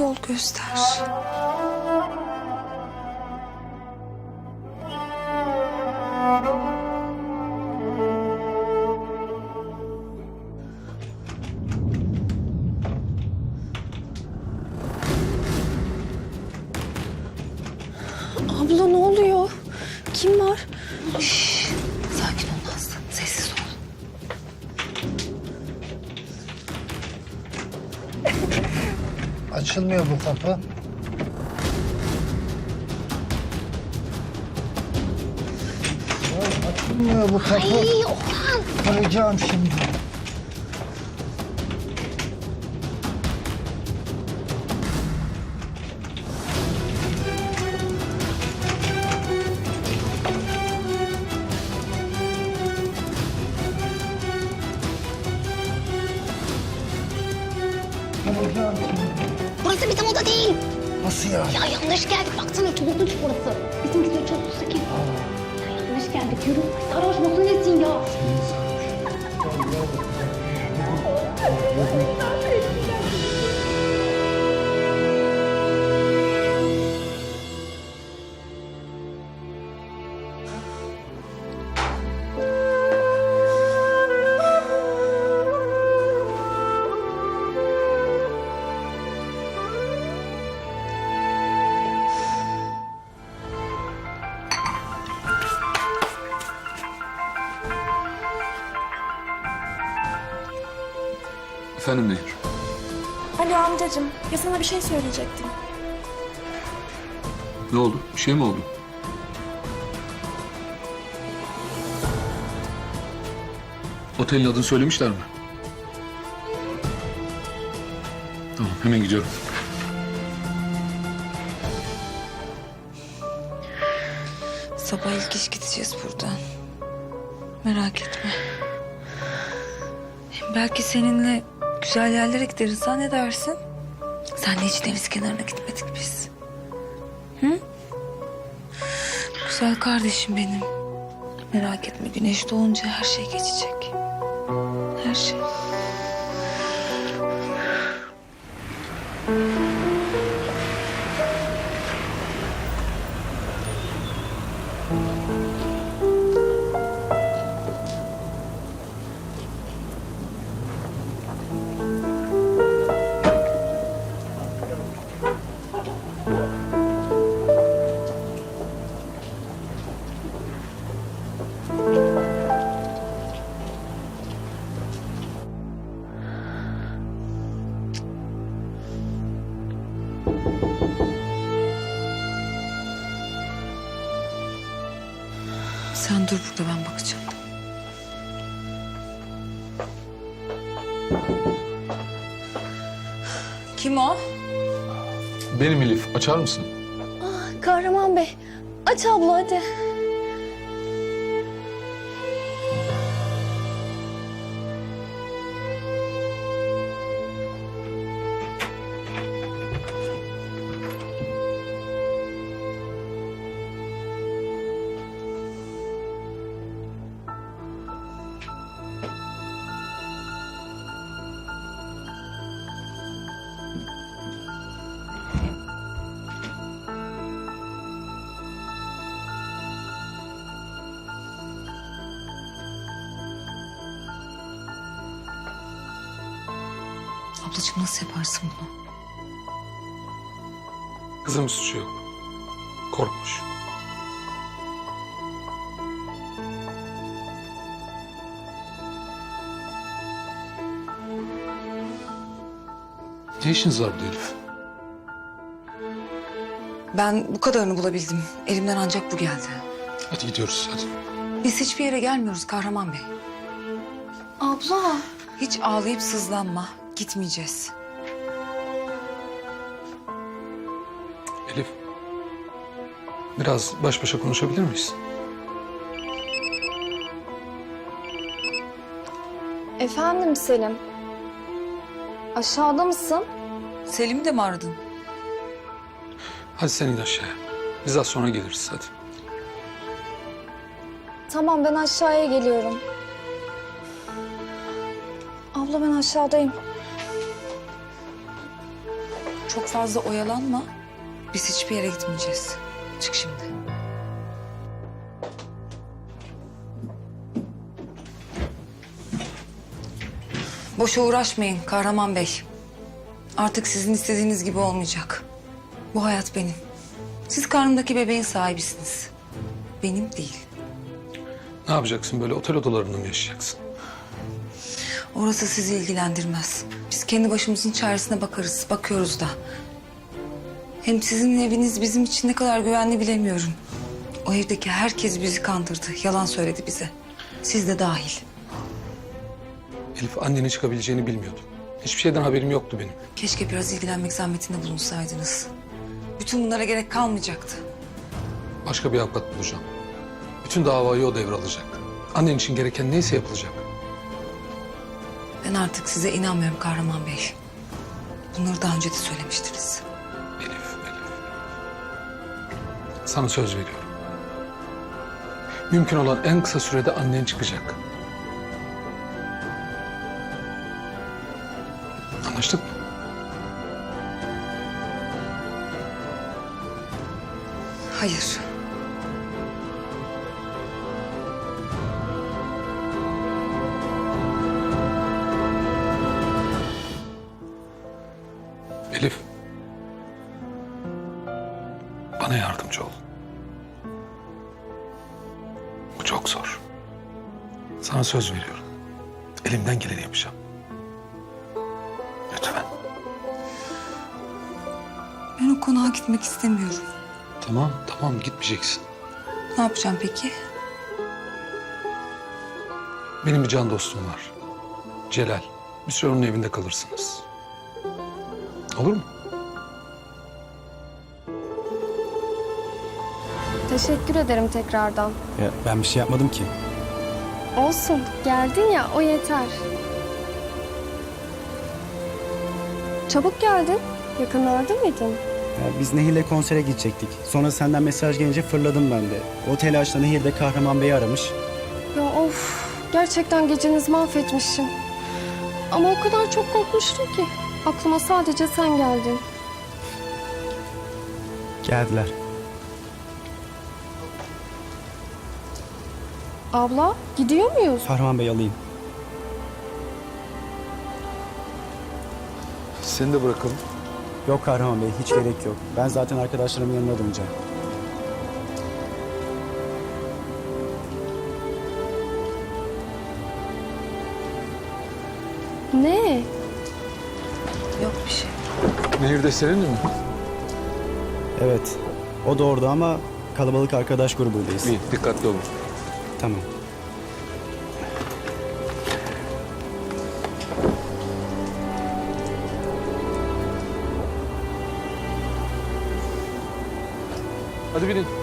yol göster. Abla ne oluyor? Kim var? Şşş, Açılmıyor bu kapı. Ya açılmıyor bu kapı. Ay Orhan. Kıracağım şimdi. Kıracağım şimdi. Burası bizim oda değil. Nasıl ya? Ya yanlış geldik. Baksana çocukluç burası. Bizimkiler çok sakin. Ya yanlış geldik. Yürü. Sarhoş musun nesin ya? Efendim Nehir. Alo amcacığım, ya sana bir şey söyleyecektim. Ne oldu? Bir şey mi oldu? Otelin adını söylemişler mi? Tamam hemen gidiyorum. Sabah ilk iş gideceğiz buradan. Merak etme. Hem belki seninle güzel yerlere gideriz ha ne dersin? Senle hiç deniz kenarına gitmedik biz. Hı? Güzel kardeşim benim. Merak etme güneş doğunca her şey geçecek. Her şey. Sen dur burada ben bakacağım. Kim o? Benim Elif. Açar mısın? Kahraman Bey, aç abla hadi. Ablacığım nasıl yaparsın bunu? Kızım suçu yok. Korkmuş. Ne işiniz var burada Elif? Ben bu kadarını bulabildim. Elimden ancak bu geldi. Hadi gidiyoruz hadi. Biz hiçbir yere gelmiyoruz Kahraman Bey. Abla. Hiç ağlayıp sızlanma. Gitmeyeceğiz. Elif. Biraz baş başa konuşabilir miyiz? Efendim Selim. Aşağıda mısın? Selim'i de mi aradın? Hadi sen in aşağıya. Biz az sonra geliriz hadi. Tamam ben aşağıya geliyorum. Abla ben aşağıdayım. Çok fazla oyalanma. Biz hiçbir yere gitmeyeceğiz. Çık şimdi. Boşa uğraşmayın Kahraman Bey. Artık sizin istediğiniz gibi olmayacak. Bu hayat benim. Siz karnımdaki bebeğin sahibisiniz. Benim değil. Ne yapacaksın böyle otel odalarında mı yaşayacaksın? Orası sizi ilgilendirmez. Biz kendi başımızın çaresine bakarız, bakıyoruz da. Hem sizin eviniz bizim için ne kadar güvenli bilemiyorum. O evdeki herkes bizi kandırdı, yalan söyledi bize. Siz de dahil. Elif annenin çıkabileceğini bilmiyordum. Hiçbir şeyden haberim yoktu benim. Keşke biraz ilgilenmek zahmetinde bulunsaydınız. Bütün bunlara gerek kalmayacaktı. Başka bir avukat bulacağım. Bütün davayı o devralacak. Annen için gereken neyse yapılacak. Ben artık size inanmıyorum Kahraman Bey. Bunları daha önce de söylemiştiniz. Elif, Elif. Sana söz veriyorum. Mümkün olan en kısa sürede annen çıkacak. Anlaştık mı? Hayır. Elif. Bana yardımcı ol. Bu çok zor. Sana söz veriyorum. Elimden geleni yapacağım. Lütfen. Ben o konağa gitmek istemiyorum. Tamam, tamam gitmeyeceksin. Ne yapacağım peki? Benim bir can dostum var. Celal. Bir süre onun evinde kalırsınız. Olur mu? Teşekkür ederim tekrardan. Ya ben bir şey yapmadım ki. Olsun, geldin ya o yeter. Çabuk geldin. Yakınlarda mıydın? Ya biz Nehir'le konsere gidecektik. Sonra senden mesaj gelince fırladım ben de. O telaşla Nehir de Kahraman Bey'i aramış. Ya of, gerçekten gecenizi mahvetmişim. Ama o kadar çok korkmuştum ki. Aklıma sadece sen geldin. Geldiler. Abla, gidiyor muyuz? Kahraman Bey alayım. Seni de bırakalım. Yok Kahraman Bey hiç gerek yok. Ben zaten arkadaşlarımın yanına döneceğim. Ne? Nehirde senin mi? Evet. O da orada ama kalabalık arkadaş grubundayız. İyi, dikkatli olun. Tamam. Hadi binin.